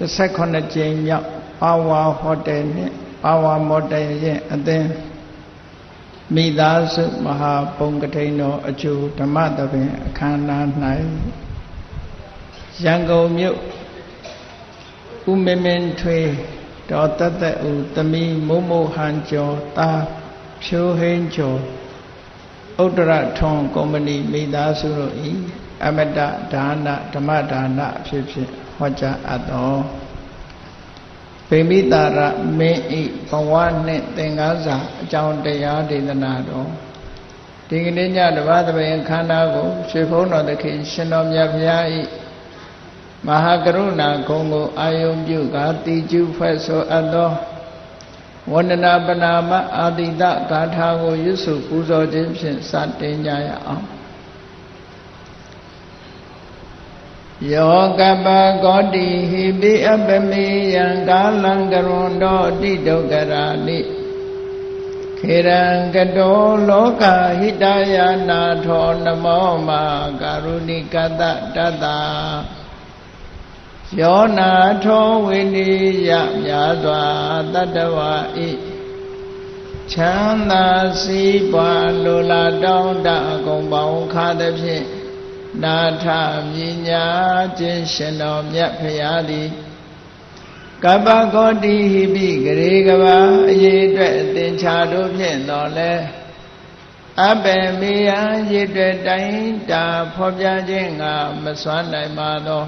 18ကြိမ်မြောက်ပါဝါဟိုတယ်နဲ့ပါဝါမော်တယ်ရဲ့အသင်းမိသားစုမဟာပုံကထိန်တော်အကျိုးဓမ္မသဘင်အခမ်းအနား၌ရန်ကုန်မြို့ဥမင်းမင်းထွေတော်တသက်ဦးသမီးမိုးမိုးဟန်ကျော်တာဖြိုးဟင်းကျော်ဥဒရထွန်ကုမ္ပဏီမိသားစုတို့ဤ အမတဒါနဓမ္မဒါနအဖြစ်ဖြင့်ဟောကြားအပ်တော်ဗိမိတာရမင်းဤဘဝနှင့်သင်္ကားစာအကြောင်းတရားဒေသနာတော်ဒီကနေ့ညတပါးသဘင်ခန္ဓာကိုရွှေဖုံးတော်သခင်ရှင်တော်မြတ်ဘုရားဤမဟာကရုဏာဂုံကိုအာယုံပြုကာတိကျုဖွဲ့ဆိုအပ်သောဝန္ဒနာပနာမအာတိတဂါထာကိုရွတ်ဆိုပူဇော်ခြင်းဖြင့်စတင်ကြရအောင် ယောကပကောတိဟိပိအပမေယံကာလံကရွန်တောတိဒုက္ခရာနိခေရံကတောလောကဟိတယာနာထောနမောမာကာရုဏိကတတတ္တာယောနာထောဝိနိယမြာစွာတတ္တဝါဤချမ်းသာစီးပွားလိုလားတောင်းတအကုန်ပေါင်းခါသည်ဖြင့် နာထမြညာခြင်းရှင်တော်မြတ်ဖရာသည်ကပ္ပကောတိဟိပိဂရေကဘာအရေးအတွက်အသင်္ချာတို့ဖြင့်တော်လဲအဘယ်မေယံရည်တွေတိုင်းတာဖော်ပြခြင်းငါမစွမ်းနိုင်ပါသော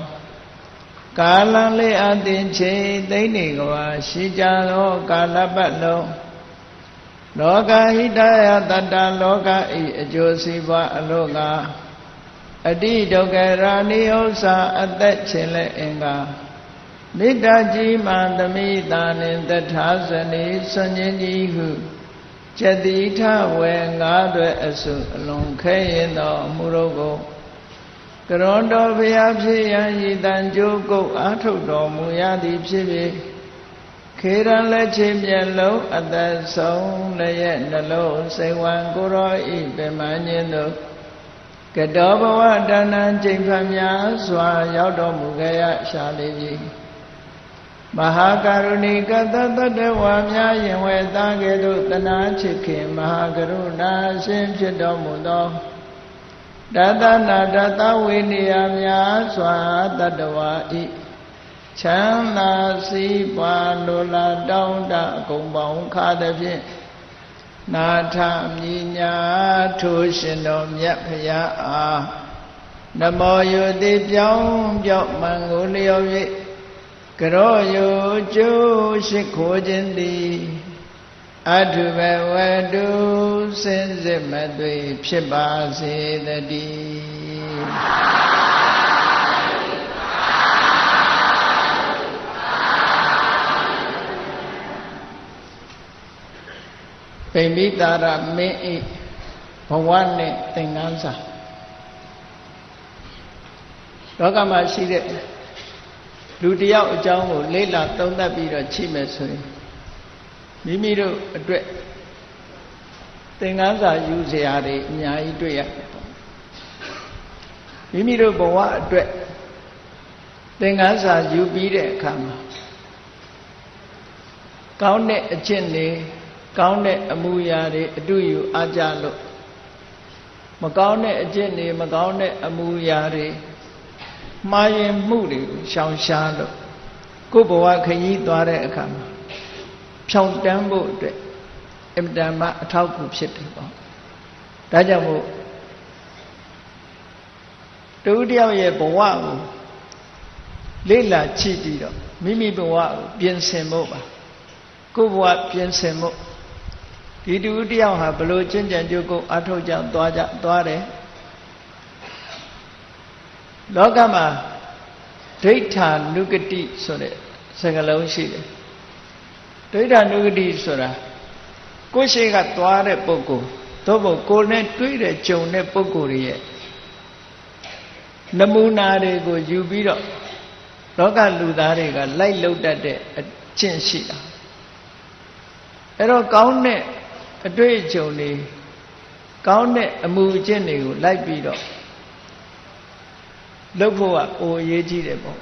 ကာလံလေးအသင်ချေသိမ့်နေကဘာရှိကြသောကာလပတ်လုံးလောကဟိတယတတ္တလောကဤအကျိုးစီးပွားအလို့က အတိဒုက္ခရာနိဥ္စာအသက်ခြင်းလဲအင်္ဂါမေတ္တာကြီးမှသမိတာနှင့်တထာဇနီဆွန်ခြင်းကြီးဟုကျတိထဝေငါးတွယ်အစုအလွန်ခဲရင်သောအမှုတို့ကိုကရွန်တော်ဘုရားဖြစ်ရန်ရည်တန်ကြိုးကုတ်အာထုတ်တော်မူရသည်ဖြစ်ဖြစ်ခေရန်လက်ချင်းမျက်လုံးအသက်ဆုံးလည်းရဲ့နှလုံးစိတ်ဝံကိုရောဤပင်မညင်းတို့ ကတောဘဝတဏ္ဏချိန်ဖန်များစွာ ရောက်တော်မူခဲ့ရရှာလေးကြီးမဟာကရုဏီကတတတဝါများယင်ဝဲသားကဲ့သို့တနာချစ်ခင်မဟာကရုဏာရှင်ဖြစ်တော်မူသောတတနာတတဝိနည်းများစွာတတဝါဤချမ်းသာစီးပွားလိုလားတောင်းတအကုန်ပေါင်းခါသည်ဖြင့် နာထမြညာထိုးရှင်တော်မြတ်ဖရာအားနမောယုတိပြောင်းပြောင်းမံကိုလျော်၍ကရောယုကျိုးရှိခိုးခြင်းသည်အထုဘဝတုစင်စစ်မသွေဖြစ်ပါစေတည်း ပိမိတာရမင်းဤဘဝနဲ့သင်္ကန်းစာလောကမှာရှိတဲ့လူတယောက်အကြောင်းကိုလေ့လာသုံးသပ်ပြီးတော့ချိမယ်ဆိုရင်မိမိတို့အတွက်သင်္ကန်းစာယူစရာတွေအများကြီးတွေ့ရတယ်ပေါ့မိမိတို့ဘဝအတွက်သင်္ကန်းစာယူပြီးတဲ့အခါမှာကောင်းတဲ့အကျင့်တွေ ကောင်းတဲ့အမှုရာတွေအတူယူအားကြလို့မကောင်းတဲ့အကျင့်တွေမကောင်းတဲ့အမှုရာတွေမှားရင်မှုတွေကိုရှောင်ရှားလို့ကိုယ်ဘဝခရီးသွားတဲ့အခါမှာဖြောင်းတန်းဖို့အတွက်အင်တန်မှအထောက်အကူဖြစ်တယ်ပေါ့ဒါကြောင့်မို့တူတယောက်ရဲ့ဘဝကိုလေ့လာကြည့်ပြီးတော့မိမိဘဝကိုပြင်ဆင်ဖို့ပါကိုယ်ဘဝပြင်ဆင်ဖို့ ဒီတူတယောက်ဟာဘလို့ကျင့်ကြံကြိုးကိုအထောက်ကြသွားကြသွားတယ်လောကမှာဒိဋ္ဌာနုကတိဆိုတဲ့စကားလုံးရှိတယ်ဒိဋ္ဌာနုကတိဆိုတာကိုယ်ရှိကသွားတဲ့ပုဂ္ဂိုလ်သို့မဟုတ်ကိုယ်နဲ့တွေ့တဲ့ကြုံတဲ့ပုဂ္ဂိုလ်တွေရဲ့နမူနာတွေကိုယူပြီးတော့လောကလူသားတွေကလိုက်လုတတ်တဲ့အကျင့်ရှိတာအဲ့တော့ကောင်းတဲ့ အတွေ့အကြုံတွေကောင်းတဲ့အမှုအကျင့်တွေကိုလိုက်ပြီးတော့လုပ်ဖို့ကအိုအရေးကြီးတယ်ပေါ့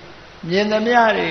မြင်သမျှတွေ